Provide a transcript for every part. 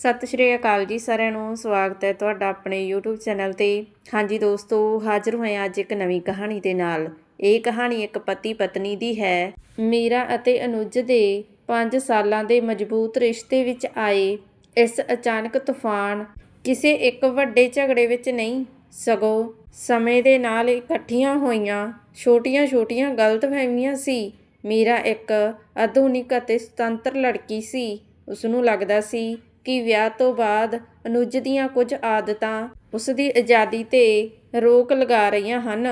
ਸਤਿ ਸ਼੍ਰੀ ਅਕਾਲ ਜੀ ਸਾਰਿਆਂ ਨੂੰ, ਸਵਾਗਤ ਹੈ ਤੁਹਾਡਾ ਆਪਣੇ YouTube ਚੈਨਲ ਤੇ। ਹਾਂਜੀ ਦੋਸਤੋ, ਹਾਜ਼ਰ ਹੋਏ ਹਾਂ ਅੱਜ ਇੱਕ ਨਵੀਂ ਕਹਾਣੀ ਦੇ ਨਾਲ। ਇਹ ਕਹਾਣੀ ਇੱਕ ਪਤੀ ਪਤਨੀ ਦੀ ਹੈ। ਮੀਰਾ ਅਤੇ ਅਨੁਜ ਦੇ 5 ਸਾਲਾਂ ਦੇ ਮਜ਼ਬੂਤ ਰਿਸ਼ਤੇ ਵਿੱਚ ਆਏ। ਇਸ ਅਚਾਨਕ ਤੂਫਾਨ ਕਿਸੇ ਇੱਕ ਵੱਡੇ ਝਗੜੇ ਵਿੱਚ ਨਹੀਂ, ਸਗੋਂ ਸਮੇਂ ਦੇ ਨਾਲ ਇਕੱਠੀਆਂ ਹੋਈਆਂ, ਛੋਟੀਆਂ-ਛੋਟੀਆਂ ਗਲਤਫਹਿਮੀਆਂ ਸੀ। ਮੀਰਾ ਇੱਕ ਆਧੁਨਿਕ ਅਤੇ ਸੁਤੰਤਰ ਲੜਕੀ ਸੀ। ਉਸ ਨੂੰ ਲੱਗਦਾ ਸੀ ਕਿ ਵਿਆਹ ਤੋਂ ਬਾਅਦ ਅਨੁਜ ਦੀਆਂ ਕੁਝ ਆਦਤਾਂ ਉਸ ਦੀ ਆਜ਼ਾਦੀ ਤੇ ਰੋਕ ਲਗਾ ਰਹੀਆਂ ਹਨ।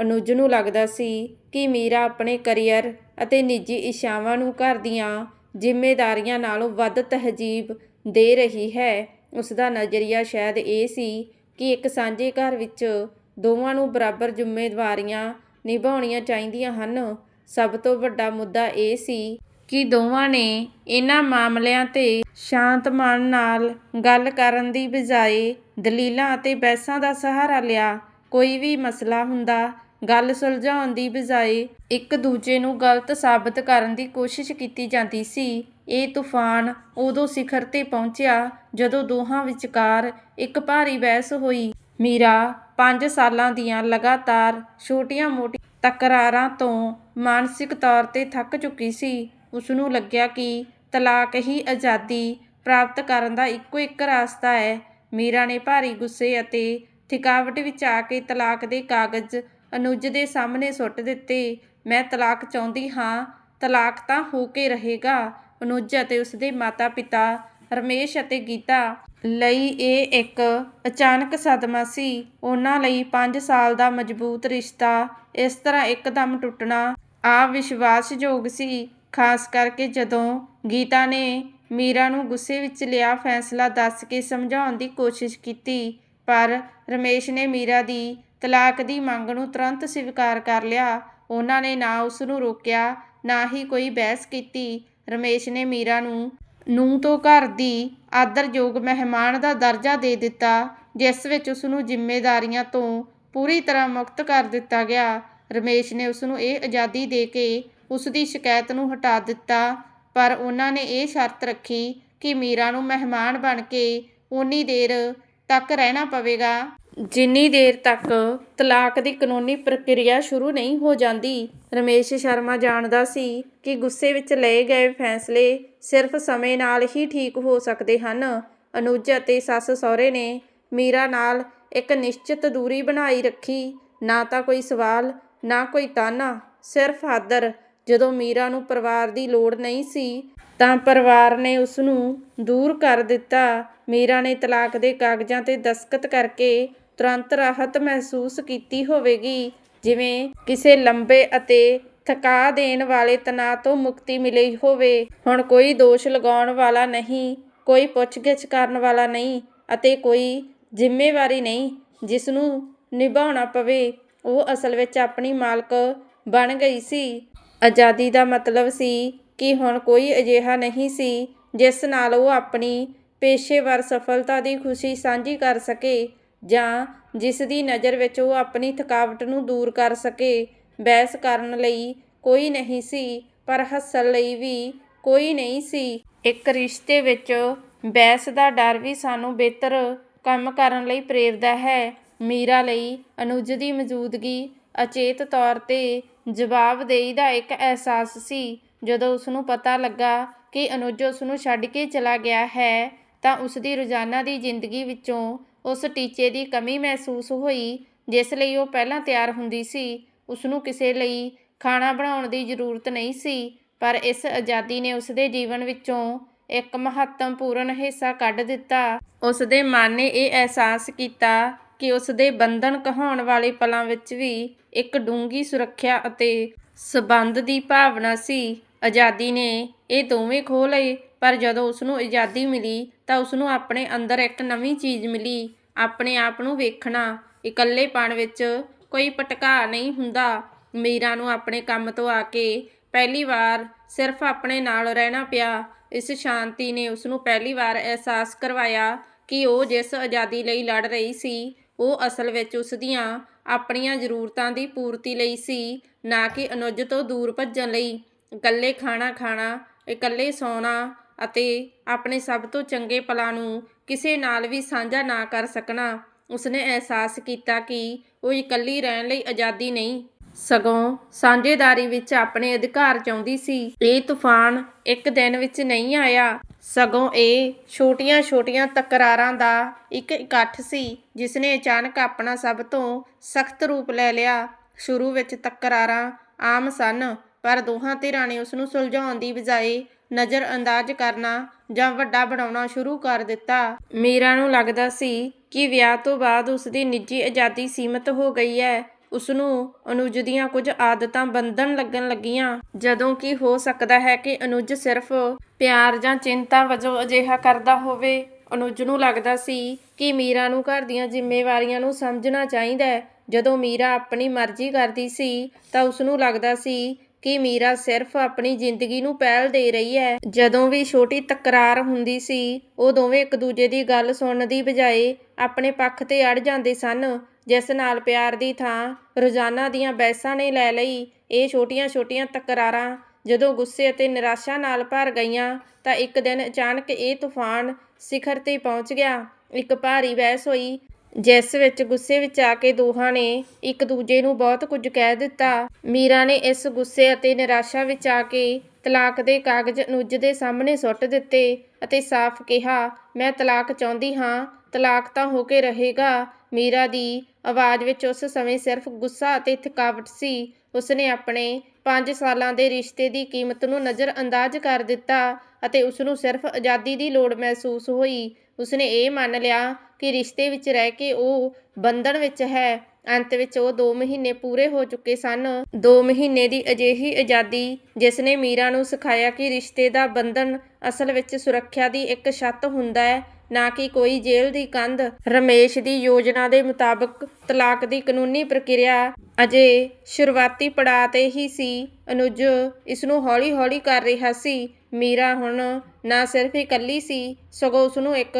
ਅਨੁਜ ਨੂੰ ਲੱਗਦਾ ਸੀ ਕਿ ਮੀਰਾ ਆਪਣੇ ਕੈਰੀਅਰ ਅਤੇ ਨਿੱਜੀ ਇੱਛਾਵਾਂ ਨੂੰ ਘਰ ਦੀਆਂ ਜ਼ਿੰਮੇਵਾਰੀਆਂ ਨਾਲੋਂ ਵੱਧ ਤਹਿਜੀਬ ਦੇ ਰਹੀ ਹੈ। ਉਸ ਦਾ ਨਜ਼ਰੀਆ ਸ਼ਾਇਦ ਇਹ ਸੀ ਕਿ ਇੱਕ ਸਾਂਝੇ ਘਰ ਵਿੱਚ ਦੋਵਾਂ ਨੂੰ ਬਰਾਬਰ ਜ਼ਿੰਮੇਵਾਰੀਆਂ ਨਿਭਾਉਣੀਆਂ ਚਾਹੀਦੀਆਂ ਹਨ। ਸਭ ਤੋਂ ਵੱਡਾ ਮੁੱਦਾ ਇਹ ਸੀ ਕਿ ਦੋਵਾਂ ਨੇ ਇਹਨਾਂ ਮਾਮਲਿਆਂ ਤੇ ਸ਼ਾਂਤ ਮਨ ਨਾਲ ਗੱਲ ਕਰਨ ਦੀ ਬਜਾਏ ਦਲੀਲਾਂ ਅਤੇ ਬਹਿਸਾਂ ਦਾ ਸਹਾਰਾ ਲਿਆ। ਕੋਈ ਵੀ ਮਸਲਾ ਹੁੰਦਾ, ਗੱਲ ਸੁਲਝਾਉਣ ਦੀ ਬਜਾਏ ਇੱਕ ਦੂਜੇ ਨੂੰ ਗਲਤ ਸਾਬਤ ਕਰਨ ਦੀ ਕੋਸ਼ਿਸ਼ ਕੀਤੀ ਜਾਂਦੀ ਸੀ। ਇਹ ਤੂਫਾਨ ਉਦੋਂ ਸਿਖਰ ਤੇ ਪਹੁੰਚਿਆ ਜਦੋਂ ਦੋਹਾਂ ਵਿਚਕਾਰ ਇੱਕ ਭਾਰੀ ਬਹਿਸ ਹੋਈ। ਮੀਰਾ 5 ਸਾਲਾਂ ਦੀਆਂ ਲਗਾਤਾਰ ਛੋਟੀਆਂ-ਮੋਟੀਆਂ ਤਕਰਾਰਾਂ ਤੋਂ ਮਾਨਸਿਕ ਤੌਰ ਤੇ ਥੱਕ ਚੁੱਕੀ ਸੀ। ਉਸ ਨੂੰ ਲੱਗਿਆ ਕਿ ਤਲਾਕ ਹੀ ਆਜ਼ਾਦੀ ਪ੍ਰਾਪਤ ਕਰਨ ਦਾ ਇੱਕੋ ਇੱਕ ਰਸਤਾ ਹੈ। ਮੀਰਾ ਨੇ ਭਾਰੀ ਗੁੱਸੇ ਅਤੇ ਥਕਾਵਟ ਵਿੱਚ ਆ ਕੇ ਤਲਾਕ ਦੇ ਕਾਗਜ਼ ਅਨੁਜ ਦੇ ਸਾਹਮਣੇ ਸੁੱਟ ਦਿੱਤੇ। ਮੈਂ ਤਲਾਕ ਚਾਹੁੰਦੀ ਹਾਂ, ਤਲਾਕ ਤਾਂ ਹੋ ਕੇ ਰਹੇਗਾ, ਅਨੁਜ ਅਤੇ ਉਸਦੇ ਮਾਤਾ-ਪਿਤਾ ਰਮੇਸ਼ ਅਤੇ ਗੀਤਾ ਲਈ ਇਹ ਇੱਕ ਅਚਾਨਕ ਸਦਮਾ ਸੀ। ਉਹਨਾਂ ਲਈ 5 ਸਾਲ ਦਾ ਮਜ਼ਬੂਤ ਰਿਸ਼ਤਾ ਇਸ ਤਰ੍ਹਾਂ ਇੱਕਦਮ ਟੁੱਟਣਾ ਆ ਵਿਸ਼ਵਾਸਯੋਗ ਸੀ। ਖਾਸ ਕਰਕੇ ਜਦੋਂ ਗੀਤਾ ਨੇ ਮੀਰਾ ਨੂੰ ਗੁੱਸੇ ਵਿੱਚ ਲਿਆ ਫੈਸਲਾ ਦੱਸ ਕੇ ਸਮਝਾਉਣ ਦੀ ਕੋਸ਼ਿਸ਼ ਕੀਤੀ, ਪਰ ਰਮੇਸ਼ ਨੇ ਮੀਰਾ ਦੀ ਤਲਾਕ ਦੀ ਮੰਗ ਨੂੰ ਤੁਰੰਤ ਸਵੀਕਾਰ ਕਰ ਲਿਆ। ਉਹਨਾਂ ਨੇ ਨਾ ਉਸ ਨੂੰ ਰੋਕਿਆ, ਨਾ ਹੀ ਕੋਈ ਬਹਿਸ ਕੀਤੀ। ਰਮੇਸ਼ ਨੇ ਮੀਰਾ ਨੂੰ ਨੂੰ ਤੋਂ ਘਰ ਦੀ ਆਦਰਯੋਗ ਮਹਿਮਾਨ ਦਾ ਦਰਜਾ ਦੇ ਦਿੱਤਾ, ਜਿਸ ਵਿੱਚ ਉਸ ਨੂੰ ਜ਼ਿੰਮੇਵਾਰੀਆਂ ਤੋਂ ਪੂਰੀ ਤਰ੍ਹਾਂ ਮੁਕਤ ਕਰ ਦਿੱਤਾ ਗਿਆ। ਰਮੇਸ਼ ਨੇ ਉਸ ਨੂੰ ਇਹ ਆਜ਼ਾਦੀ ਦੇ ਕੇ ਉਸ ਦੀ ਸ਼ਿਕਾਇਤ ਨੂੰ ਹਟਾ ਦਿੱਤਾ, ਪਰ ਉਹਨਾਂ ਨੇ ਇਹ ਸ਼ਰਤ ਰੱਖੀ ਕਿ ਮੀਰਾ ਨੂੰ ਮਹਿਮਾਨ ਬਣ ਕੇ ਉਨੀ ਦੇਰ ਤੱਕ ਰਹਿਣਾ ਪਵੇਗਾ। ਜਿੰਨੀ ਦੇਰ ਤੱਕ ਤਲਾਕ ਦੀ ਕਾਨੂੰਨੀ ਪ੍ਰਕਿਰਿਆ ਸ਼ੁਰੂ ਨਹੀਂ ਹੋ ਜਾਂਦੀ, ਰਮੇਸ਼ ਸ਼ਰਮਾ ਜਾਣਦਾ ਸੀ ਕਿ ਗੁੱਸੇ ਵਿੱਚ ਲਏ ਗਏ ਫੈਸਲੇ ਸਿਰਫ ਸਮੇਂ ਨਾਲ ਹੀ ਠੀਕ ਹੋ ਸਕਦੇ ਹਨ। ਅਨੁਜ ਅਤੇ ਸੱਸ ਸਹੁਰੇ ਨੇ ਮੀਰਾ ਨਾਲ ਇੱਕ ਨਿਸ਼ਚਿਤ ਦੂਰੀ ਬਣਾਈ ਰੱਖੀ। ਨਾ ਤਾਂ ਕੋਈ ਸਵਾਲ, ਨਾ ਕੋਈ ਤਾਨਾ, ਸਿਰਫ ਆਦਰ ਜਦੋਂ ਮੀਰਾ ਨੂੰ ਪਰਿਵਾਰ ਦੀ ਲੋੜ ਨਹੀਂ ਸੀ, ਤਾਂ ਪਰਿਵਾਰ ਨੇ ਉਸ ਨੂੰ ਦੂਰ ਕਰ ਦਿੱਤਾ। ਮੀਰਾ ਨੇ ਤਲਾਕ ਦੇ ਕਾਗਜ਼ਾਂ ਤੇ ਦਸਖਤ ਕਰਕੇ ਤੁਰੰਤ ਰਾਹਤ ਮਹਿਸੂਸ ਕੀਤੀ ਹੋਵੇਗੀ, ਜਿਵੇਂ ਕਿਸੇ ਲੰਬੇ ਅਤੇ ਥਕਾ ਦੇਣ ਵਾਲੇ ਤਣਾਅ ਤੋਂ ਮੁਕਤੀ ਮਿਲੀ ਹੋਵੇ। ਹੁਣ ਕੋਈ ਦੋਸ਼ ਲਗਾਉਣ ਵਾਲਾ ਨਹੀਂ, ਕੋਈ ਪੁੱਛਗਿੱਛ ਕਰਨ ਵਾਲਾ ਨਹੀਂ ਅਤੇ ਕੋਈ ਜ਼ਿੰਮੇਵਾਰੀ ਨਹੀਂ ਜਿਸ ਨੂੰ ਨਿਭਾਉਣਾ ਪਵੇ, ਉਹ ਅਸਲ ਵਿੱਚ ਆਪਣੀ ਮਾਲਕ ਬਣ ਗਈ ਸੀ। ਆਜ਼ਾਦੀ ਦਾ ਮਤਲਬ ਸੀ ਕਿ ਹੁਣ ਕੋਈ ਅਜਿਹਾ ਨਹੀਂ ਸੀ ਜਿਸ ਨਾਲ ਉਹ ਆਪਣੀ ਪੇਸ਼ੇਵਰ ਸਫਲਤਾ ਦੀ ਖੁਸ਼ੀ ਸਾਂਝੀ ਕਰ ਸਕੇ ਜਾਂ ਜਿਸ ਦੀ ਨਜ਼ਰ ਵਿੱਚ ਉਹ ਆਪਣੀ ਥਕਾਵਟ ਨੂੰ ਦੂਰ ਕਰ ਸਕੇ। ਬਹਿਸ ਕਰਨ ਲਈ ਕੋਈ ਨਹੀਂ ਸੀ, ਪਰ ਹੱਸਣ ਲਈ ਵੀ ਕੋਈ ਨਹੀਂ ਸੀ। ਇੱਕ ਰਿਸ਼ਤੇ ਵਿੱਚ ਬਹਿਸ ਦਾ ਡਰ ਵੀ ਸਾਨੂੰ ਬਿਹਤਰ ਕੰਮ ਕਰਨ ਲਈ ਪ੍ਰੇਰਦਾ ਹੈ। ਮੀਰਾ ਲਈ ਅਨੁਜ ਦੀ ਮੌਜੂਦਗੀ ਅਚੇਤ ਤੌਰ ਤੇ ਜਵਾਬਦੇਹੀ ਦਾ ਇੱਕ ਅਹਿਸਾਸ ਸੀ। ਜਦੋਂ ਉਸ ਨੂੰ ਪਤਾ ਲੱਗਾ ਕਿ ਅਨੁਜ ਉਸ ਨੂੰ ਛੱਡ ਕੇ ਚਲਾ ਗਿਆ ਹੈ, ਤਾਂ ਉਸ ਦੀ ਰੋਜ਼ਾਨਾ ਦੀ ਜ਼ਿੰਦਗੀ ਵਿੱਚੋਂ ਉਸ ਟੀਚੇ ਦੀ ਕਮੀ ਮਹਿਸੂਸ ਹੋਈ, ਜਿਸ ਲਈ ਉਹ ਪਹਿਲਾਂ ਤਿਆਰ ਹੁੰਦੀ ਸੀ। ਉਸ ਨੂੰ ਕਿਸੇ ਲਈ ਖਾਣਾ ਬਣਾਉਣ ਦੀ ਜ਼ਰੂਰਤ ਨਹੀਂ ਸੀ, ਪਰ ਇਸ ਆਜ਼ਾਦੀ ਨੇ ਉਸ ਦੇ ਜੀਵਨ ਵਿੱਚੋਂ ਇੱਕ ਮਹੱਤਵਪੂਰਨ ਹਿੱਸਾ ਕੱਢ ਦਿੱਤਾ। ਉਸ ਦੇ ਮਨ ਨੇ ਇਹ ਅਹਿਸਾਸ ਕੀਤਾ ਕਿ ਉਸ ਦੇ ਬੰਧਨ ਕਹਾਉਣ ਵਾਲੇ ਪਲਾਂ ਵਿੱਚ ਵੀ ਇੱਕ ਡੂੰਗੀ ਸੁਰੱਖਿਆ ਅਤੇ ਸਬੰਧ ਦੀ ਭਾਵਨਾ ਸੀ। ਆਜ਼ਾਦੀ ਨੇ ਇਹ ਦੋਵੇਂ ਖੋਹ ਲਏ, ਪਰ ਜਦੋਂ ਉਸ ਨੂੰ ਆਜ਼ਾਦੀ ਮਿਲੀ ਤਾਂ ਉਸ ਨੂੰ ਆਪਣੇ ਅੰਦਰ ਇੱਕ ਨਵੀਂ ਚੀਜ਼ ਮਿਲੀ, ਆਪਣੇ ਆਪ ਨੂੰ ਵੇਖਣਾ। ਇਕੱਲੇਪਣ ਵਿੱਚ ਕੋਈ ਪਟਕਾ ਨਹੀਂ ਹੁੰਦਾ। ਮੀਰਾ ਨੂੰ ਆਪਣੇ ਕੰਮ ਤੋਂ ਆ ਕੇ ਪਹਿਲੀ ਵਾਰ ਸਿਰਫ ਆਪਣੇ ਨਾਲ ਰਹਿਣਾ ਪਿਆ। ਇਸ ਸ਼ਾਂਤੀ ਨੇ ਉਸ ਨੂੰ ਪਹਿਲੀ ਵਾਰ ਅਹਿਸਾਸ ਕਰਵਾਇਆ ਕਿ ਉਹ ਜਿਸ ਆਜ਼ਾਦੀ ਲਈ ਲੜ ਰਹੀ ਸੀ, ਉਹ ਅਸਲ ਵਿੱਚ ਉਸ ਦੀਆਂ ਆਪਣੀਆਂ ਜ਼ਰੂਰਤਾਂ ਦੀ ਪੂਰਤੀ ਲਈ ਸੀ, ਨਾ ਕਿ ਅਨੁਜ ਤੋਂ ਦੂਰ ਭੱਜਣ ਲਈ। ਇਕੱਲੇ ਖਾਣਾ ਖਾਣਾ, ਇਕੱਲੇ ਸੌਣਾ ਅਤੇ ਆਪਣੇ ਸਭ ਤੋਂ ਚੰਗੇ ਪਲਾਂ ਨੂੰ ਕਿਸੇ ਨਾਲ ਵੀ ਸਾਂਝਾ ਨਾ ਕਰ ਸਕਣਾ, ਉਸਨੇ ਅਹਿਸਾਸ ਕੀਤਾ ਕਿ ਉਹ ਇਕੱਲੀ ਰਹਿਣ ਲਈ ਆਜ਼ਾਦੀ ਨਹੀਂ। ਸਗੋਂ ਸਾਂਝੇਦਾਰੀ ਵਿੱਚ ਆਪਣੇ ਅਧਿਕਾਰ ਚਾਹੁੰਦੀ ਸੀ। ਇਹ ਤੂਫਾਨ ਇੱਕ ਦਿਨ ਵਿੱਚ ਨਹੀਂ ਆਇਆ। ਸਗੋਂ ਇਹ ਛੋਟੀਆਂ-ਛੋਟੀਆਂ ਤਕਰਾਰਾਂ ਦਾ ਇੱਕ ਇਕੱਠ ਸੀ ਜਿਸ ਨੇ ਅਚਾਨਕ ਆਪਣਾ ਸਭ ਤੋਂ ਸਖਤ ਰੂਪ ਲੈ ਲਿਆ। ਸ਼ੁਰੂ ਵਿੱਚ ਤਕਰਾਰਾਂ ਆਮ ਸਨ, ਪਰ ਦੋਹਾਂ ਧਿਰਾਂ ਨੇ ਉਸ ਨੂੰ ਸੁਲਝਾਉਣ ਦੀ ਬਜਾਏ ਨਜ਼ਰ ਅੰਦਾਜ਼ ਕਰਨਾ ਜਾਂ ਵੱਡਾ ਬਣਾਉਣਾ ਸ਼ੁਰੂ ਕਰ ਦਿੱਤਾ। ਮੀਰਾ ਨੂੰ ਲੱਗਦਾ ਸੀ ਕਿ ਵਿਆਹ ਤੋਂ ਬਾਅਦ ਉਸ ਦੀ ਨਿੱਜੀ ਆਜ਼ਾਦੀ ਸੀਮਤ ਹੋ ਗਈ ਹੈ। ਉਸ ਨੂੰ ਅਨੁਜ ਦੀਆਂ ਕੁਝ ਆਦਤਾਂ ਬੰਧਨ ਲੱਗਣ ਲੱਗੀਆਂ, ਜਦੋਂ ਕਿ ਹੋ ਸਕਦਾ ਹੈ ਕਿ ਅਨੁਜ ਸਿਰਫ ਪਿਆਰ ਜਾਂ ਚਿੰਤਾ ਵਜੋਂ ਅਜਿਹਾ ਕਰਦਾ ਹੋਵੇ, ਅਨੁਜ ਨੂੰ ਲੱਗਦਾ ਸੀ ਕਿ ਮੀਰਾ ਨੂੰ ਘਰ ਦੀਆਂ ਜ਼ਿੰਮੇਵਾਰੀਆਂ ਨੂੰ ਸਮਝਣਾ ਚਾਹੀਦਾ ਹੈ। ਜਦੋਂ ਮੀਰਾ ਆਪਣੀ ਮਰਜ਼ੀ ਕਰਦੀ ਸੀ, ਤਾਂ ਉਸ ਨੂੰ ਲੱਗਦਾ ਸੀ ਕਿ ਮੀਰਾ ਸਿਰਫ ਆਪਣੀ ਜ਼ਿੰਦਗੀ ਨੂੰ ਪਹਿਲ ਦੇ ਰਹੀ ਹੈ। ਜਦੋਂ ਵੀ ਛੋਟੀ ਤਕਰਾਰ ਹੁੰਦੀ ਸੀ, ਉਹ ਦੋਵੇਂ ਇੱਕ ਦੂਜੇ ਦੀ ਗੱਲ ਸੁਣਨ ਦੀ ਬਜਾਏ ਆਪਣੇ ਪੱਖ ਤੇ ਅੜ ਜਾਂਦੇ ਸਨ। ਜਿਸ ਨਾਲ ਪਿਆਰ ਦੀ ਥਾਂ ਰੋਜ਼ਾਨਾ ਦੀਆਂ ਬਹਿਸਾਂ ਨੇ ਲੈ ਲਈ। ਇਹ ਛੋਟੀਆਂ-ਛੋਟੀਆਂ ਤਕਰਾਰਾਂ ਜਦੋਂ ਗੁੱਸੇ ਅਤੇ ਨਿਰਾਸ਼ਾ ਨਾਲ ਭਰ ਗਈਆਂ, ਤਾਂ ਇੱਕ ਦਿਨ ਅਚਾਨਕ ਇਹ ਤੂਫਾਨ ਸਿਖਰ ਤੇ ਪਹੁੰਚ ਗਿਆ। ਇੱਕ ਭਾਰੀ ਬਹਿਸ ਹੋਈ, ਜਿਸ ਵਿੱਚ ਗੁੱਸੇ ਵਿੱਚ ਆ ਕੇ ਦੋਹਾਂ ਨੇ ਇੱਕ ਦੂਜੇ ਨੂੰ ਬਹੁਤ ਕੁਝ ਕਹਿ ਦਿੱਤਾ। ਮੀਰਾ ਨੇ ਇਸ ਗੁੱਸੇ ਅਤੇ ਨਿਰਾਸ਼ਾ ਵਿੱਚ ਆ ਕੇ ਤਲਾਕ ਦੇ ਕਾਗਜ਼ ਅਨੁਜ ਦੇ ਸਾਹਮਣੇ ਸੁੱਟ ਦਿੱਤੇ ਅਤੇ ਸਾਫ਼ ਕਿਹਾ, ਮੈਂ ਤਲਾਕ ਚਾਹੁੰਦੀ ਹਾਂ, ਤਲਾਕ ਤਾਂ ਹੋ ਕੇ ਰਹੇਗਾ। ਮੀਰਾ ਦੀ ਆਵਾਜ਼ ਵਿੱਚ ਉਸ ਸਮੇਂ ਸਿਰਫ ਗੁੱਸਾ ਅਤੇ ਥਕਾਵਟ ਸੀ। ਉਸਨੇ ਆਪਣੇ 5 ਸਾਲਾਂ ਦੇ ਰਿਸ਼ਤੇ ਦੀ ਕੀਮਤ ਨੂੰ ਨਜ਼ਰਅੰਦਾਜ਼ ਕਰ ਦਿੱਤਾ ਅਤੇ ਉਸ ਨੂੰ ਸਿਰਫ ਆਜ਼ਾਦੀ ਦੀ ਲੋੜ ਮਹਿਸੂਸ ਹੋਈ। ਉਸਨੇ ਇਹ ਮੰਨ ਲਿਆ ਕਿ ਰਿਸ਼ਤੇ ਵਿੱਚ ਰਹਿ ਕੇ ਉਹ ਬੰਧਨ ਵਿੱਚ ਹੈ। ਅੰਤ ਵਿੱਚ ਉਹ 2 ਮਹੀਨੇ ਪੂਰੇ ਹੋ ਚੁੱਕੇ ਸਨ। 2 ਮਹੀਨੇ ਦੀ ਅਜਿਹੀ ਆਜ਼ਾਦੀ ਜਿਸ ਨੇ ਮੀਰਾ ਨੂੰ ਸਿਖਾਇਆ ਕਿ ਰਿਸ਼ਤੇ ਦਾ ਬੰਧਨ ਅਸਲ ਵਿੱਚ ਸੁਰੱਖਿਆ ਦੀ ਇੱਕ ਛੱਤ ਹੁੰਦਾ ਹੈ, ਨਾ ਕਿ ਕੋਈ ਜੇਲ੍ਹ ਦੀ ਕੰਧ। ਰਮੇਸ਼ ਦੀ ਯੋਜਨਾ ਦੇ ਮੁਤਾਬਕ ਤਲਾਕ ਦੀ ਕਾਨੂੰਨੀ ਪ੍ਰਕਿਰਿਆ ਅਜੇ ਸ਼ੁਰੂਆਤੀ ਪੜਾਅ ਤੇ ਹੀ ਸੀ। ਅਨੁਜ ਇਸ ਨੂੰ ਹੌਲੀ-ਹੌਲੀ ਕਰ ਰਿਹਾ ਸੀ। ਮੀਰਾ ਹੁਣ ਨਾ ਸਿਰਫ ਇਕੱਲੀ ਸੀ, ਸਗੋਂ ਉਸ ਨੂੰ ਇੱਕ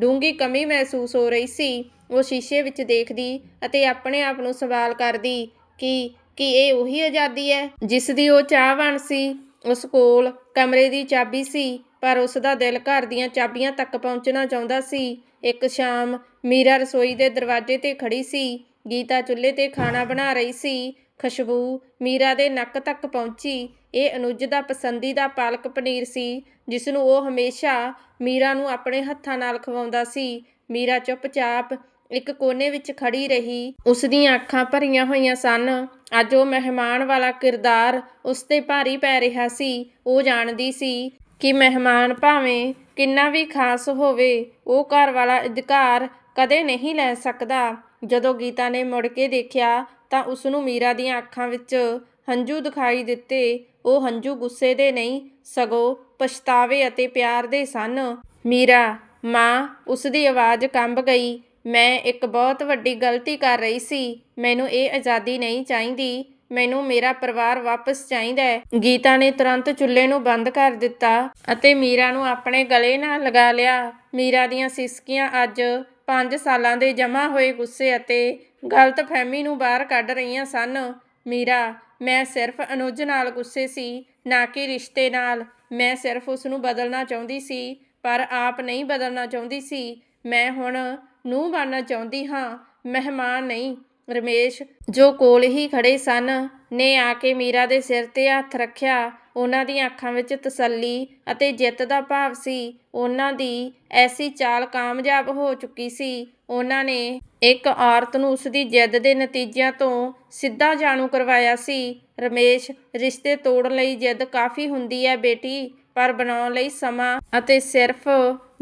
ਡੂੰਗੀ ਕਮੀ ਮਹਿਸੂਸ ਹੋ ਰਹੀ ਸੀ। ਉਹ ਸ਼ੀਸ਼ੇ ਵਿੱਚ ਦੇਖਦੀ ਅਤੇ ਆਪਣੇ ਆਪ ਨੂੰ ਸਵਾਲ ਕਰਦੀ, ਕਿ, ਕੀ ਇਹ ਉਹੀ ਆਜ਼ਾਦੀ ਹੈ ਜਿਸ ਦੀ ਉਹ ਚਾਹਵਾਨ ਸੀ? ਉਸ ਕੋਲ ਕਮਰੇ ਦੀ ਚਾਬੀ ਸੀ, ਪਰ ਉਸ ਦਾ ਦਿਲ ਘਰ ਦੀਆਂ ਚਾਬੀਆਂ ਤੱਕ ਪਹੁੰਚਣਾ ਚਾਹੁੰਦਾ ਸੀ। ਇੱਕ ਸ਼ਾਮ ਮੀਰਾ ਰਸੋਈ ਦੇ ਦਰਵਾਜ਼ੇ ਤੇ ਖੜੀ ਸੀ। ਗੀਤਾ ਚੁੱਲ੍ਹੇ ਤੇ ਖਾਣਾ ਬਣਾ ਰਹੀ ਸੀ। ਖੁਸ਼ਬੂ ਮੀਰਾ ਦੇ ਨੱਕ ਤੱਕ ਪਹੁੰਚੀ। ਇਹ ਅਨੁਜ ਦਾ ਪਸੰਦੀਦਾ ਪਾਲਕ ਪਨੀਰ ਸੀ ਜਿਸ ਨੂੰ ਉਹ ਹਮੇਸ਼ਾ ਮੀਰਾ ਨੂੰ ਆਪਣੇ ਹੱਥਾਂ ਨਾਲ ਖਵਾਉਂਦਾ ਸੀ। ਮੀਰਾ ਚੁੱਪਚਾਪ ਇੱਕ ਕੋਨੇ ਵਿੱਚ ਖੜੀ ਰਹੀ। ਉਸ ਦੀਆਂ ਅੱਖਾਂ ਭਰੀਆਂ ਹੋਈਆਂ ਸਨ। ਅੱਜ ਉਹ ਮਹਿਮਾਨ ਵਾਲਾ ਕਿਰਦਾਰ ਉਸ ਤੇ ਭਾਰੀ ਪੈ ਰਿਹਾ ਸੀ। ਉਹ ਜਾਣਦੀ ਸੀ ਕਿ ਮਹਿਮਾਨ ਭਾਵੇਂ ਕਿੰਨਾ ਵੀ ਖਾਸ ਹੋਵੇ, ਉਹ ਘਰ ਵਾਲਾ ਅਧਿਕਾਰ ਕਦੇ ਨਹੀਂ ਲੈ ਸਕਦਾ। ਜਦੋਂ ਗੀਤਾ ਨੇ ਮੁੜ ਕੇ ਦੇਖਿਆ ਤਾਂ ਉਸ ਨੂੰ ਮੀਰਾ ਦੀਆਂ ਅੱਖਾਂ ਵਿੱਚ ਹੰਝੂ ਦਿਖਾਈ ਦਿੱਤੇ। ਉਹ ਹੰਝੂ ਗੁੱਸੇ ਦੇ ਨਹੀਂ, ਸਗੋਂ ਪਛਤਾਵੇ ਅਤੇ ਪਿਆਰ ਦੇ ਸਨ। ਮੀਰਾ, ਮਾਂ ਉਸ ਦੀ ਆਵਾਜ਼ ਕੰਬ ਗਈ। ਮੈਂ ਇੱਕ ਬਹੁਤ ਵੱਡੀ ਗਲਤੀ ਕਰ ਰਹੀ ਸੀ। ਮੈਨੂੰ ਇਹ ਆਜ਼ਾਦੀ ਨਹੀਂ ਚਾਹੀਦੀ। ਮੈਨੂੰ ਮੇਰਾ ਪਰਿਵਾਰ ਵਾਪਸ ਚਾਹੀਦਾ ਹੈ। ਗੀਤਾ ਨੇ ਤੁਰੰਤ ਚੁੱਲ੍ਹੇ ਨੂੰ ਬੰਦ ਕਰ ਦਿੱਤਾ ਅਤੇ ਮੀਰਾ ਨੂੰ ਆਪਣੇ ਗਲੇ ਨਾਲ ਲਗਾ ਲਿਆ। ਮੀਰਾ ਦੀਆਂ ਸਿਸਕੀਆਂ ਅੱਜ 5 ਸਾਲਾਂ ਦੇ ਜਮ੍ਹਾਂ ਹੋਏ ਗੁੱਸੇ ਅਤੇ ਗਲਤਫਹਿਮੀ ਨੂੰ ਬਾਹਰ ਕੱਢ ਰਹੀਆਂ ਸਨ। ਮੀਰਾ, ਮੈਂ ਸਿਰਫ ਅਨੁਜ ਨਾਲ ਗੁੱਸੇ ਸੀ, ਨਾ ਕਿ ਰਿਸ਼ਤੇ ਨਾਲ। ਮੈਂ ਸਿਰਫ ਉਸ ਨੂੰ ਬਦਲਣਾ ਚਾਹੁੰਦੀ ਸੀ, ਪਰ ਆਪ ਨਹੀਂ ਬਦਲਣਾ ਚਾਹੁੰਦੀ ਸੀ। ਮੈਂ ਹੁਣ ਨੂੰ ਬਣਨਾ ਚਾਹੁੰਦੀ ਹਾਂ। ਮਹਿਮਾਨ ਨਹੀਂ, ਰਮੇਸ਼, ਜੋ ਕੋਲ ਹੀ ਖੜੇ ਸਨ, ਨੇ ਆ ਕੇ ਮੀਰਾ ਦੇ ਸਿਰ ਤੇ ਹੱਥ ਰੱਖਿਆ। ਉਹਨਾਂ ਦੀਆਂ ਅੱਖਾਂ ਵਿੱਚ ਤਸੱਲੀ ਅਤੇ ਜਿੱਤ ਦਾ ਭਾਵ ਸੀ। ਉਹਨਾਂ ਦੀ ਐਸੀ ਚਾਲ ਕਾਮਯਾਬ ਹੋ ਚੁੱਕੀ ਸੀ। ਉਹਨਾਂ ਨੇ ਇੱਕ ਔਰਤ ਨੂੰ ਉਸ ਦੀ ਜਿੱਦ ਦੇ ਨਤੀਜਿਆਂ ਤੋਂ ਸਿੱਧਾ ਜਾਣੂ ਕਰਵਾਇਆ ਸੀ। ਰਮੇਸ਼, ਰਿਸ਼ਤੇ ਤੋੜਨ ਲਈ ਜਿੱਦ ਕਾਫੀ ਹੁੰਦੀ ਹੈ ਬੇਟੀ, ਪਰ ਬਣਾਉਣ ਲਈ ਸਮਾਂ ਅਤੇ ਸਿਰਫ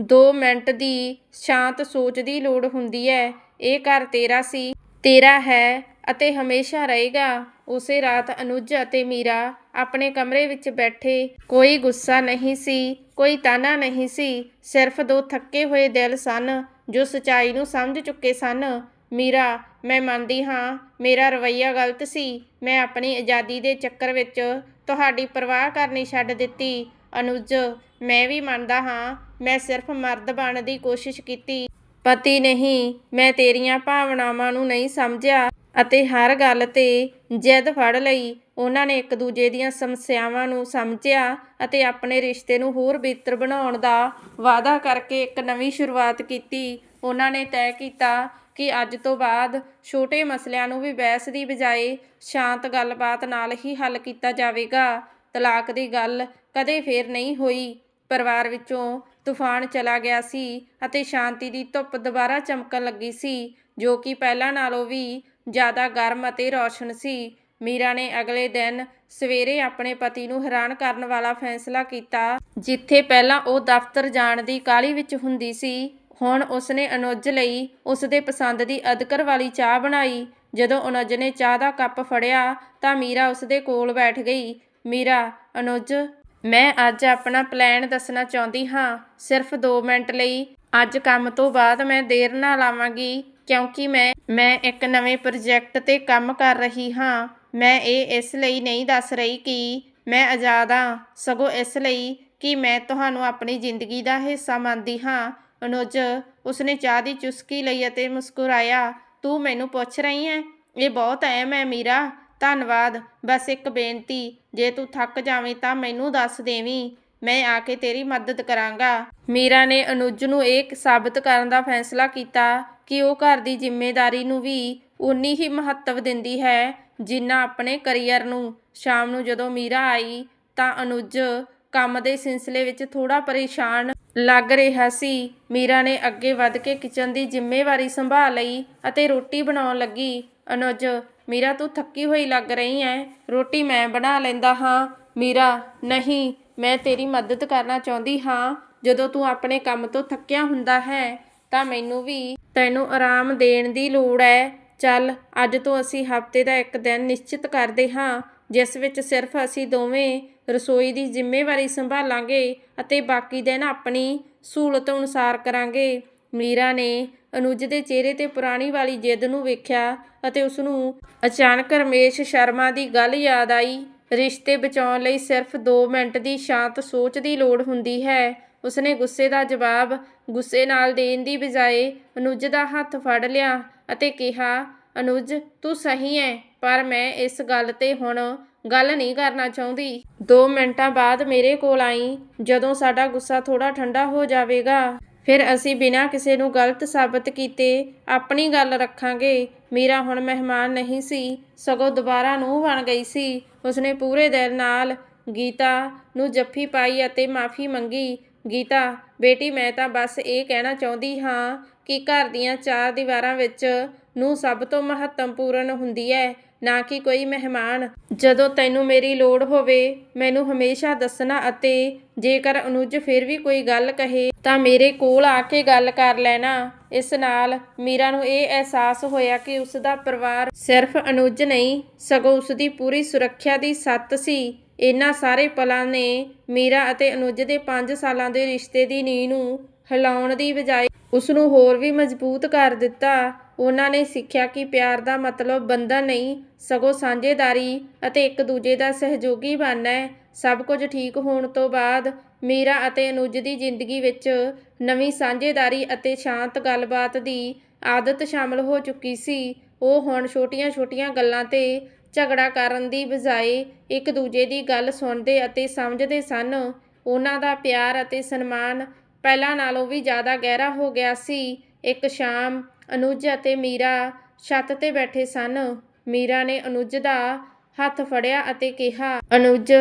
2 ਮਿੰਟ ਦੀ ਸ਼ਾਂਤ ਸੋਚ ਦੀ ਲੋੜ ਹੁੰਦੀ ਹੈ। ਇਹ ਘਰ ਤੇਰਾ ਸੀ, ਤੇਰਾ ਹੈ ਅਤੇ ਹਮੇਸ਼ਾ ਰਹੇਗਾ। ਉਸੇ ਰਾਤ ਅਨੁਜ ਅਤੇ ਮੀਰਾ ਆਪਣੇ ਕਮਰੇ ਵਿੱਚ ਬੈਠੇ। ਕੋਈ ਗੁੱਸਾ ਨਹੀਂ ਸੀ, ਕੋਈ ਤਾਨਾ ਨਹੀਂ ਸੀ, ਸਿਰਫ ਦੋ ਥੱਕੇ ਹੋਏ ਦਿਲ ਸਨ ਜੋ ਸਚਾਈ ਨੂੰ ਸਮਝ ਚੁੱਕੇ ਸਨ। ਮੀਰਾ, ਮੈਂ ਮੰਨਦੀ ਹਾਂ, ਮੇਰਾ ਰਵੱਈਆ ਗਲਤ ਸੀ। ਮੈਂ ਆਪਣੀ ਆਜ਼ਾਦੀ ਦੇ ਚੱਕਰ ਵਿੱਚ ਤੁਹਾਡੀ ਪਰਵਾਹ ਕਰਨੀ ਛੱਡ ਦਿੱਤੀ। ਅਨੁਜ, ਮੈਂ ਵੀ ਮੰਨਦਾ ਹਾਂ, ਮੈਂ ਸਿਰਫ ਮਰਦ ਬਣਨ ਦੀ ਕੋਸ਼ਿਸ਼ ਕੀਤੀ। ਪਤੀ ਨਹੀਂ, ਮੈਂ ਤੇਰੀਆਂ ਭਾਵਨਾਵਾਂ ਨੂੰ ਨਹੀਂ ਸਮਝਿਆ। ਅਤੇ ਹਰ ਗੱਲ ਤੇ ਜਿੱਦ ਫੜ ਲਈ। ਉਹਨਾਂ ਨੇ ਇੱਕ ਦੂਜੇ ਦੀਆਂ ਸਮੱਸਿਆਵਾਂ ਨੂੰ ਸਮਝਿਆ ਅਤੇ ਆਪਣੇ ਰਿਸ਼ਤੇ ਨੂੰ ਹੋਰ ਬਿਹਤਰ ਬਣਾਉਣ ਦਾ ਵਾਅਦਾ ਕਰਕੇ ਇੱਕ ਨਵੀਂ ਸ਼ੁਰੂਆਤ ਕੀਤੀ। ਉਹਨਾਂ ਨੇ ਤੈਅ ਕੀਤਾ ਕਿ ਅੱਜ ਤੋਂ ਬਾਅਦ ਛੋਟੇ ਮਸਲਿਆਂ ਨੂੰ ਵੀ ਬਹਿਸ ਦੀ ਬਜਾਏ ਸ਼ਾਂਤ ਗੱਲਬਾਤ ਨਾਲ ਹੀ ਹੱਲ ਕੀਤਾ ਜਾਵੇਗਾ। ਤਲਾਕ ਦੀ ਗੱਲ ਕਦੇ ਫੇਰ ਨਹੀਂ ਹੋਈ। ਪਰਿਵਾਰ ਵਿੱਚੋਂ ਤੂਫਾਨ ਚਲਾ ਗਿਆ ਸੀ ਅਤੇ ਸ਼ਾਂਤੀ ਦੀ ਧੁੱਪ ਦੁਬਾਰਾ ਚਮਕਣ ਲੱਗੀ ਸੀ, ਜੋ ਕਿ ਪਹਿਲਾਂ ਨਾਲੋਂ ਵੀ ਜ਼ਿਆਦਾ ਗਰਮ ਅਤੇ ਰੌਸ਼ਨ ਸੀ। ਮੀਰਾ ਨੇ ਅਗਲੇ ਦਿਨ ਸਵੇਰੇ ਆਪਣੇ ਪਤੀ ਨੂੰ ਹੈਰਾਨ ਕਰਨ ਵਾਲਾ ਫੈਸਲਾ ਕੀਤਾ, ਜਿੱਥੇ ਪਹਿਲਾਂ ਉਹ ਦਫ਼ਤਰ ਜਾਣ ਦੀ ਕਾਹਲੀ ਵਿੱਚ ਹੁੰਦੀ ਸੀ। ਹੁਣ ਉਸਨੇ ਅਨੁਜ ਲਈ ਉਸਦੇ ਪਸੰਦ ਦੀ ਅਦਕਰ ਵਾਲੀ ਚਾਹ ਬਣਾਈ। ਜਦੋਂ ਅਨੁਜ ਨੇ ਚਾਹ ਦਾ ਕੱਪ ਫੜਿਆ ਤਾਂ ਮੀਰਾ ਉਸਦੇ ਕੋਲ ਬੈਠ ਗਈ। ਮੀਰਾ, ਅਨੁਜ, ਮੈਂ ਅੱਜ ਆਪਣਾ ਪਲਾਨ ਦੱਸਣਾ ਚਾਹੁੰਦੀ ਹਾਂ। ਸਿਰਫ 2 ਮਿੰਟ ਲਈ। ਅੱਜ ਕੰਮ ਤੋਂ ਬਾਅਦ ਮੈਂ ਦੇਰ ਨਾਲ ਆਵਾਂਗੀ, ਕਿਉਂਕਿ ਮੈਂ ਮੈਂ ਇੱਕ ਨਵੇਂ ਪ੍ਰੋਜੈਕਟ ਤੇ ਕੰਮ ਕਰ ਰਹੀ ਹਾਂ। ਮੈਂ ਇਹ ਇਸ ਲਈ ਨਹੀਂ ਦੱਸ ਰਹੀ ਕਿ ਮੈਂ ਆਜ਼ਾਦ ਹਾਂ। ਸਗੋਂ ਇਸ ਲਈ ਕਿ ਮੈਂ ਤੁਹਾਨੂੰ ਆਪਣੀ ਜ਼ਿੰਦਗੀ ਦਾ ਹਿੱਸਾ ਮੰਨਦੀ ਹਾਂ। ਅਨੁਜ, ਉਸਨੇ ਚਾਹ ਦੀ ਚੁਸਕੀ ਲਈ ਅਤੇ ਮੁਸਕਰਾਇਆ, ਤੂੰ ਮੈਨੂੰ ਪੁੱਛ ਰਹੀ ਹੈ? ਇਹ ਬਹੁਤ ਅਹਿਮ ਹੈ ਮੀਰਾ। ਧੰਨਵਾਦ। ਬਸ ਇੱਕ ਬੇਨਤੀ, ਜੇ ਤੂੰ ਥੱਕ ਜਾਵੇਂ ਤਾਂ ਮੈਨੂੰ ਦੱਸ ਦੇਵੀਂ। ਮੈਂ ਆ ਕੇ ਤੇਰੀ ਮਦਦ ਕਰਾਂਗਾ। ਮੀਰਾ ਨੇ ਅਨੁਜ ਨੂੰ ਇਹ ਸਾਬਤ ਕਰਨ ਦਾ ਫੈਸਲਾ ਕੀਤਾ ਕਿ ਉਹ ਘਰ ਦੀ ਜ਼ਿੰਮੇਵਾਰੀ ਨੂੰ ਵੀ ਉਨੀ ਹੀ ਮਹੱਤਵ ਦਿੰਦੀ ਹੈ ਜਿੰਨਾ ਆਪਣੇ ਕੈਰੀਅਰ ਨੂੰ। ਸ਼ਾਮ ਨੂੰ ਜਦੋਂ ਮੀਰਾ ਆਈ ਤਾਂ ਅਨੁਜ ਕੰਮ ਦੇ ਸਿਲਸਿਲੇ ਵਿੱਚ ਥੋੜਾ ਪਰੇਸ਼ਾਨ ਲੱਗ ਰਿਹਾ ਸੀ। ਮੀਰਾ ਨੇ ਅੱਗੇ ਵੱਧ ਕੇ ਕਿਚਨ ਦੀ ਜ਼ਿੰਮੇਵਾਰੀ ਸੰਭਾਲ ਲਈ ਅਤੇ ਰੋਟੀ ਬਣਾਉਣ ਲੱਗੀ। ਅਨੁਜ, ਮੀਰਾ, ਤੂੰ ਥੱਕੀ ਹੋਈ ਲੱਗ ਰਹੀ ਐ ਰੋਟੀ ਮੈਂ ਬਣਾ ਲੈਂਦਾ ਹਾਂ। ਮੀਰਾ, ਨਹੀਂ ਮੈਂ ਤੇਰੀ ਮਦਦ ਕਰਨਾ ਚਾਹੁੰਦੀ ਹਾਂ। ਜਦੋਂ ਤੂੰ ਆਪਣੇ ਕੰਮ ਤੋਂ ਥੱਕਿਆ ਹੁੰਦਾ ਹੈ, ਤਾਂ ਮੈਨੂੰ ਵੀ ਤੈਨੂੰ ਆਰਾਮ ਦੇਣ ਦੀ ਲੋੜ ਹੈ। ਚੱਲ, ਅੱਜ ਤੋਂ ਅਸੀਂ ਹਫ਼ਤੇ ਦਾ ਇੱਕ ਦਿਨ ਨਿਸ਼ਚਿਤ ਕਰਦੇ ਹਾਂ, ਜਿਸ ਵਿੱਚ ਸਿਰਫ ਅਸੀਂ ਦੋਵੇਂ ਰਸੋਈ ਦੀ ਜ਼ਿੰਮੇਵਾਰੀ ਸੰਭਾਲਾਂਗੇ ਅਤੇ ਬਾਕੀ ਦਿਨ ਆਪਣੀ ਸਹੂਲਤ ਅਨੁਸਾਰ ਕਰਾਂਗੇ। ਮੀਰਾ ਨੇ ਅਨੁਜ ਦੇ ਚਿਹਰੇ ਤੇ ਪੁਰਾਣੀ ਵਾਲੀ ਜਿੱਦ ਨੂੰ ਵੇਖਿਆ ਅਤੇ ਉਸ ਨੂੰ ਅਚਾਨਕ ਰਮੇਸ਼ ਸ਼ਰਮਾ ਦੀ ਗੱਲ ਯਾਦ ਆਈ। ਰਿਸ਼ਤੇ ਬਚਾਉਣ ਲਈ ਸਿਰਫ 2 ਮਿੰਟ ਦੀ ਸ਼ਾਂਤ ਸੋਚ ਦੀ ਲੋੜ ਹੁੰਦੀ ਹੈ। ਉਸਨੇ ਗੁੱਸੇ ਦਾ ਜਵਾਬ ਗੁੱਸੇ ਨਾਲ ਦੇਣ ਦੀ ਬਜਾਏ ਅਨੁਜ ਦਾ ਹੱਥ ਫੜ ਲਿਆ ਅਤੇ ਕਿਹਾ, ਅਨੁਜ, ਤੂੰ ਸਹੀ ਹੈ ਪਰ ਮੈਂ ਇਸ ਗੱਲ ਤੇ ਹੁਣ ਗੱਲ ਨਹੀਂ ਕਰਨਾ ਚਾਹੁੰਦੀ। 2 ਮਿੰਟਾਂ ਬਾਅਦ ਮੇਰੇ ਕੋਲ ਆਈ, ਜਦੋਂ ਸਾਡਾ ਗੁੱਸਾ ਥੋੜਾ ਠੰਡਾ ਹੋ ਜਾਵੇਗਾ। ਫਿਰ ਅਸੀਂ ਬਿਨਾਂ ਕਿਸੇ ਨੂੰ ਗਲਤ ਸਾਬਤ ਕੀਤੇ ਆਪਣੀ ਗੱਲ ਰੱਖਾਂਗੇ। ਮੀਰਾ ਹੁਣ ਮਹਿਮਾਨ ਨਹੀਂ ਸੀ, ਸਗੋਂ ਦੁਬਾਰਾ ਨੂੰ ਬਣ ਗਈ ਸੀ। ਉਸਨੇ ਪੂਰੇ ਦਿਲ ਨਾਲ ਗੀਤਾ ਨੂੰ ਜੱਫੀ ਪਾਈ ਅਤੇ ਮਾਫੀ ਮੰਗੀ। ਗੀਤਾ, ਬੇਟੀ, ਮੈਂ ਤਾਂ ਬਸ ਇਹ ਕਹਿਣਾ ਚਾਹੁੰਦੀ ਹਾਂ ਕਿ ਘਰ ਦੀਆਂ ਚਾਰ ਦੀਵਾਰਾਂ ਵਿੱਚ ਨੂੰ ਸਭ ਤੋਂ ਮਹੱਤਵਪੂਰਨ ਹੁੰਦੀ ਹੈ। ਨਾ ਕਿ ਕੋਈ ਮਹਿਮਾਨ। ਜਦੋਂ ਤੈਨੂੰ ਮੇਰੀ ਲੋੜ ਹੋਵੇ, ਮੈਨੂੰ ਹਮੇਸ਼ਾ ਦੱਸਣਾ ਅਤੇ ਜੇਕਰ ਅਨੁਜ ਫਿਰ ਵੀ ਕੋਈ ਗੱਲ ਕਹੇ, ਤਾਂ ਮੇਰੇ ਕੋਲ ਆ ਕੇ ਗੱਲ ਕਰ ਲੈਣਾ। ਇਸ ਨਾਲ ਮੀਰਾ ਨੂੰ ਇਹ ਅਹਿਸਾਸ ਹੋਇਆ ਕਿ ਉਸ ਦਾ ਪਰਿਵਾਰ ਸਿਰਫ ਅਨੁਜ ਨਹੀਂ, ਸਗੋਂ ਉਸ ਦੀ ਪੂਰੀ ਸੁਰੱਖਿਆ ਦੀ ਸੱਤ ਸੀ। ਇਹਨਾਂ ਸਾਰੇ ਪਲਾਂ ਨੇ ਮੀਰਾ ਅਤੇ ਅਨੁਜ ਦੇ 5 ਸਾਲਾਂ ਦੇ ਰਿਸ਼ਤੇ ਦੀ ਨੀਂਹ ਨੂੰ ਹਿਲਾਉਣ ਦੀ ਬਜਾਏ ਉਸ ਨੂੰ ਹੋਰ ਵੀ ਮਜ਼ਬੂਤ ਕਰ ਦਿੱਤਾ। ਉਹਨਾਂ ਨੇ ਸਿੱਖਿਆ ਕਿ ਪਿਆਰ ਦਾ ਮਤਲਬ ਬੰਧਨ ਨਹੀਂ, ਸਗੋਂ ਸਾਂਝੇਦਾਰੀ ਅਤੇ ਇੱਕ ਦੂਜੇ ਦਾ ਸਹਿਯੋਗੀ ਬਣਨਾ ਹੈ। ਸਭ ਕੁਝ ਠੀਕ ਹੋਣ ਤੋਂ ਬਾਅਦ ਮੀਰਾ ਅਤੇ ਅਨੁਜ ਦੀ ਜ਼ਿੰਦਗੀ ਵਿੱਚ ਨਵੀਂ ਸਾਂਝੇਦਾਰੀ ਅਤੇ ਸ਼ਾਂਤ ਗੱਲਬਾਤ ਦੀ ਆਦਤ ਸ਼ਾਮਲ ਹੋ ਚੁੱਕੀ ਸੀ। ਉਹ ਹੁਣ ਛੋਟੀਆਂ-ਛੋਟੀਆਂ ਗੱਲਾਂ ਤੇ ਝਗੜਾ ਕਰਨ ਦੀ ਬਜਾਏ ਇੱਕ ਦੂਜੇ ਦੀ ਗੱਲ ਸੁਣਦੇ ਅਤੇ ਸਮਝਦੇ ਸਨ। ਉਹਨਾਂ ਦਾ ਪਿਆਰ ਅਤੇ ਸਨਮਾਨ ਪਹਿਲਾਂ ਨਾਲੋਂ ਵੀ ਜ਼ਿਆਦਾ ਗਹਿਰਾ ਹੋ ਗਿਆ ਸੀ। ਇੱਕ ਸ਼ਾਮ ਅਨੁਜ ਅਤੇ ਮੀਰਾ ਛੱਤ ਤੇ ਬੈਠੇ ਸਨ। ਮੀਰਾ ਨੇ ਅਨੁਜ ਦਾ ਹੱਥ ਫੜਿਆ ਅਤੇ ਕਿਹਾ, ਅਨੁਜ,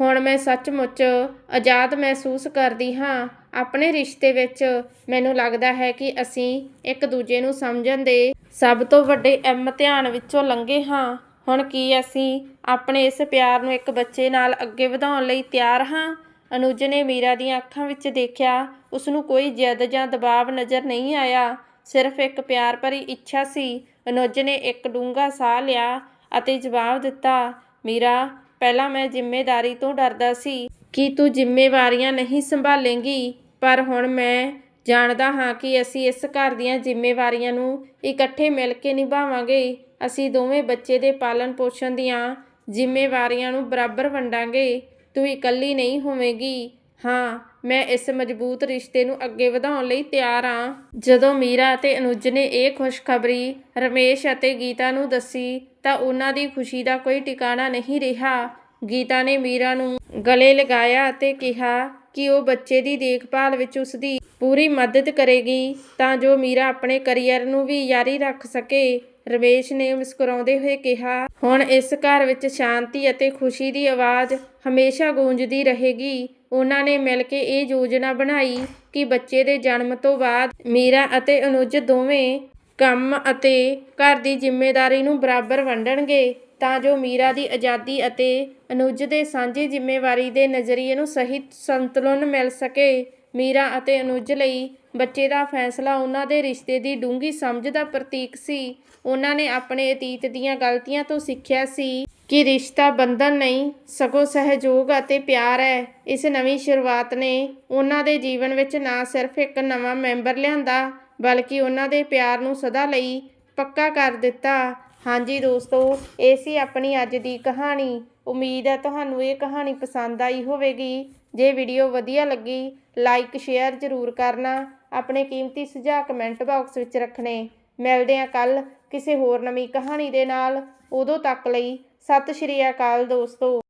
ਹੁਣ ਮੈਂ ਸੱਚਮੁੱਚ ਆਜ਼ਾਦ ਮਹਿਸੂਸ ਕਰਦੀ ਹਾਂ। ਆਪਣੇ ਰਿਸ਼ਤੇ ਵਿੱਚ ਮੈਨੂੰ ਲੱਗਦਾ ਹੈ ਕਿ ਅਸੀਂ ਇੱਕ ਦੂਜੇ ਨੂੰ ਸਮਝਣ ਦੇ ਸਭ ਤੋਂ ਵੱਡੇ ਇਮਤਿਹਾਨ ਵਿੱਚੋਂ ਲੰਘੇ ਹਾਂ। ਹੁਣ ਕੀ ਅਸੀਂ ਆਪਣੇ ਇਸ ਪਿਆਰ ਨੂੰ ਇੱਕ ਬੱਚੇ ਨਾਲ ਅੱਗੇ ਵਧਾਉਣ ਲਈ ਤਿਆਰ ਹਾਂ? ਅਨੁਜ ਨੇ ਮੀਰਾ ਦੀਆਂ ਅੱਖਾਂ ਵਿੱਚ ਦੇਖਿਆ ਉਸ ਨੂੰ ਕੋਈ ਜਿੱਦ ਜਾਂ ਦਬਾਅ ਨਜ਼ਰ ਨਹੀਂ ਆਇਆ। ਸਿਰਫ ਇੱਕ ਪਿਆਰ ਭਰੀ ਇੱਛਾ ਸੀ। ਅਨੁਜ ਨੇ ਇੱਕ ਡੂੰਘਾ ਸਾਹ ਲਿਆ ਅਤੇ ਜਵਾਬ ਦਿੱਤਾ, ਮੀਰਾ, ਪਹਿਲਾਂ ਮੈਂ ਜ਼ਿੰਮੇਵਾਰੀ ਤੋਂ ਡਰਦਾ ਸੀ ਕਿ ਤੂੰ ਜ਼ਿੰਮੇਵਾਰੀਆਂ ਨਹੀਂ ਸੰਭਾਲੇਂਗੀ, ਪਰ ਹੁਣ ਮੈਂ ਜਾਣਦਾ ਹਾਂ ਕਿ ਅਸੀਂ ਇਸ ਘਰ ਦੀਆਂ ਜ਼ਿੰਮੇਵਾਰੀਆਂ ਨੂੰ ਇਕੱਠੇ ਮਿਲ ਕੇ ਨਿਭਾਵਾਂਗੇ। ਅਸੀਂ ਦੋਵੇਂ ਬੱਚੇ ਦੇ ਪਾਲਣ ਪੋਸ਼ਣ ਦੀਆਂ ਜ਼ਿੰਮੇਵਾਰੀਆਂ ਨੂੰ ਬਰਾਬਰ ਵੰਡਾਂਗੇ। ਤੂੰ ਇਕੱਲੀ ਨਹੀਂ ਹੋਵੇਂਗੀ। ਹਾਂ, ਮੈਂ ਇਸ ਮਜ਼ਬੂਤ ਰਿਸ਼ਤੇ ਨੂੰ ਅੱਗੇ ਵਧਾਉਣ ਲਈ ਤਿਆਰ ਹਾਂ ਜਦੋਂ ਮੀਰਾ ਅਤੇ ਅਨੁਜ ਨੇ ਇਹ ਖੁਸ਼ਖਬਰੀ ਰਮੇਸ਼ ਅਤੇ ਗੀਤਾ ਨੂੰ ਦੱਸੀ, ਤਾਂ ਉਹਨਾਂ ਦੀ ਖੁਸ਼ੀ ਦਾ ਕੋਈ ਟਿਕਾਣਾ ਨਹੀਂ ਰਿਹਾ। ਗੀਤਾ ਨੇ ਮੀਰਾ ਨੂੰ ਗਲੇ ਲਗਾਇਆ ਅਤੇ ਕਿਹਾ ਕਿ ਉਹ ਬੱਚੇ ਦੀ ਦੇਖਭਾਲ ਵਿੱਚ ਉਸ ਦੀ ਪੂਰੀ ਮਦਦ ਕਰੇਗੀ, ਤਾਂ ਜੋ ਮੀਰਾ ਆਪਣੇ ਕੈਰੀਅਰ ਨੂੰ ਵੀ ਜਾਰੀ ਰੱਖ ਸਕੇ। ਰਮੇਸ਼ ਨੇ ਮੁਸਕਰਾਉਂਦੇ ਹੋਏ ਕਿਹਾ, ਹੁਣ ਇਸ ਘਰ ਵਿੱਚ ਸ਼ਾਂਤੀ ਅਤੇ ਖੁਸ਼ੀ ਦੀ ਆਵਾਜ਼ ਹਮੇਸ਼ਾ ਗੂੰਜਦੀ ਰਹੇਗੀ। ਉਹਨਾਂ ਨੇ ਮਿਲ ਕੇ ਇਹ ਯੋਜਨਾ ਬਣਾਈ ਕਿ ਬੱਚੇ ਦੇ ਜਨਮ ਤੋਂ ਬਾਅਦ ਮੀਰਾ ਅਤੇ ਅਨੁਜ ਦੋਵੇਂ ਕੰਮ ਅਤੇ ਘਰ ਦੀ ਜ਼ਿੰਮੇਵਾਰੀ ਨੂੰ ਬਰਾਬਰ ਵੰਡਣਗੇ, ਤਾਂ ਜੋ ਮੀਰਾ ਦੀ ਆਜ਼ਾਦੀ ਅਤੇ ਅਨੁਜ ਦੇ ਸਾਂਝੀ ਜ਼ਿੰਮੇਵਾਰੀ ਦੇ ਨਜ਼ਰੀਏ ਨੂੰ ਸਹੀ ਸੰਤੁਲਨ ਮਿਲ ਸਕੇ। ਮੀਰਾ ਅਤੇ ਅਨੁਜ ਲਈ ਬੱਚੇ ਦਾ ਫੈਸਲਾ ਉਹਨਾਂ ਦੇ ਰਿਸ਼ਤੇ ਦੀ ਡੂੰਘੀ ਸਮਝ ਦਾ ਪ੍ਰਤੀਕ ਸੀ। ਉਹਨਾਂ ਨੇ ਆਪਣੇ ਅਤੀਤ ਦੀਆਂ ਗਲਤੀਆਂ ਤੋਂ ਸਿੱਖਿਆ ਸੀ ਕਿ ਰਿਸ਼ਤਾ ਬੰਧਨ ਨਹੀਂ, ਸਗੋਂ ਸਹਿਯੋਗ ਅਤੇ ਪਿਆਰ ਹੈ। ਇਸ ਨਵੀਂ ਸ਼ੁਰੂਆਤ ਨੇ ਉਹਨਾਂ ਦੇ ਜੀਵਨ ਵਿੱਚ ਨਾ ਸਿਰਫ ਇੱਕ ਨਵਾਂ ਮੈਂਬਰ ਲਿਆਂਦਾ, ਬਲਕਿ ਉਹਨਾਂ ਦੇ ਪਿਆਰ ਨੂੰ ਸਦਾ ਲਈ ਪੱਕਾ ਕਰ ਦਿੱਤਾ। ਹਾਂਜੀ ਦੋਸਤੋ, ਇਹ ਸੀ ਆਪਣੀ ਅੱਜ ਦੀ ਕਹਾਣੀ। ਉਮੀਦ ਹੈ ਤੁਹਾਨੂੰ ਇਹ ਕਹਾਣੀ ਪਸੰਦ ਆਈ ਹੋਵੇਗੀ। ਜੇ ਵੀਡੀਓ ਵਧੀਆ ਲੱਗੀ, ਲਾਈਕ, ਸ਼ੇਅਰ ਜ਼ਰੂਰ ਕਰਨਾ। ਆਪਣੇ ਕੀਮਤੀ ਸੁਝਾਅ ਕਮੈਂਟ ਬਾਕਸ ਵਿੱਚ ਰੱਖਣੇ। ਮਿਲਦੇ ਹਾਂ ਕੱਲ ਕਿਸੇ ਹੋਰ ਨਵੀਂ ਕਹਾਣੀ ਦੇ ਨਾਲ ਉਦੋਂ ਤੱਕ ਲਈ ਸਤਿ ਸ਼੍ਰੀ ਅਕਾਲ ਦੋਸਤੋ।